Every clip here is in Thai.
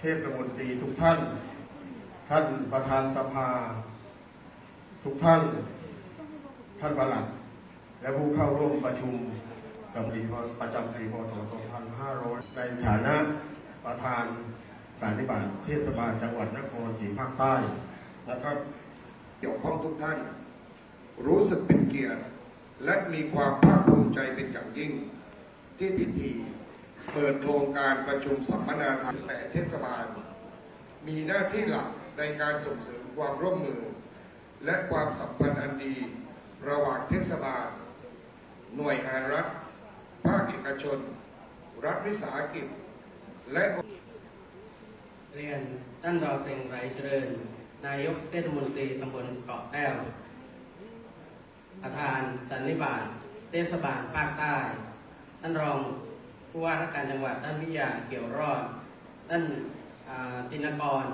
เทศมนตรีทุกท่าน ท่านประธานสภา ทุกท่าน ท่านประหลัด และผู้เข้าร่วมประชุมสำลีประจำปีพศ 2500 ในฐานะประธานสันนิบาตเทศบาลจังหวัดนครศรีภาคใต้นะครับเกี่ยวข้องทุกท่าน รู้สึกเป็นเกียรติ และมีความภาคภูมิใจเป็นอย่างยิ่งที่พิธี เปิดโครงการประชุมสัมมนาทางแต่เทศบาล มีหน้าที่หลักในการส่งเสริมความร่วมมือ และความสัมพันธ์อันดี ระหว่างเทศบาล หน่วยงานรัฐ ภาคเอกชน รัฐวิสาหกิจ และเรียนท่านรอเซงไรเจริญ นายกเทศมนตรีตำบลเกาะแต้วประธานสันนิบาตเทศบาลภาคใต้ ท่านรอง ผู้ว่าราชการจังหวัดท่านวิยาเกี่ยวรอดท่านตินกร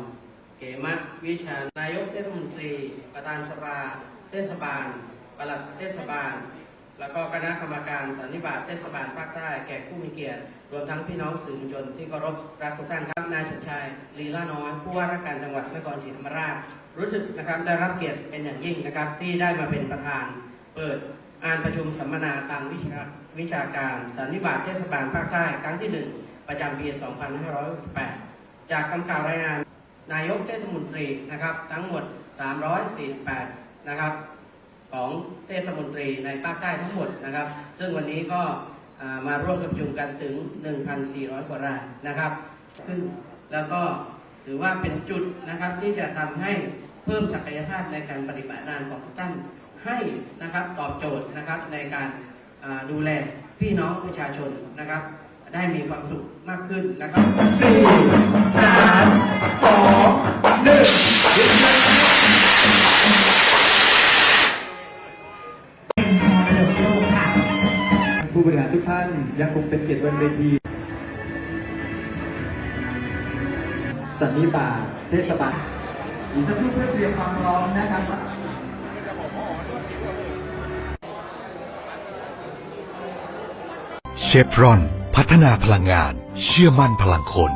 เกมะวิชานายกเทศมนตรี ประธานสภาเทศบาลปลัดเทศบาล แล้วก็คณะกรรมการสันนิบาตเทศบาลภาคใต้แขกผู้มีเกียรติ รวมทั้งพี่น้องสื่อมวลชนที่เคารพรักทุกท่านครับนายสมชายลีลาน้อยผู้ว่าราชการจังหวัดนครศรีธรรมราชรู้สึกนะครับได้รับเกียรติเป็นอย่างยิ่งนะครับที่ได้มาเป็นประธานเปิด งานประชุมสัมมนาทางวิชาวิชาการสันนิบาตเทศบาลภาคใต้ครั้งที่ 1 ประจำปี 2568 จากคำกล่าวรายงานนายกเทศมนตรีนะครับทั้งหมด 348 นะครับของเทศมนตรีในภาคใต้ทั้งหมดนะครับ ซึ่งวันนี้ก็มาร่วมประชุมกันถึง 1,400 กว่ารายนะครับ ขึ้นแล้วก็ถือว่าเป็นจุดนะครับที่จะทำให้เพิ่มศักยภาพในการปฏิบัติงานของทุกท่าน ให้นะครับตอบโจทย์นะครับในการอ่าดูแลพี่น้องประชาชนนะครับ ได้มีความสุขมากขึ้นนะครับสี่สามสองหนึ่งผู้บริหารทุกท่านยังคงเป็นเกียรติบนเวทีสันนิบาตเทศบาลอีกสักครู่เพื่อเตรียมความพร้อมนะครับ เชฟรอน พัฒนาพลังงาน เชื่อมั่นพลังคน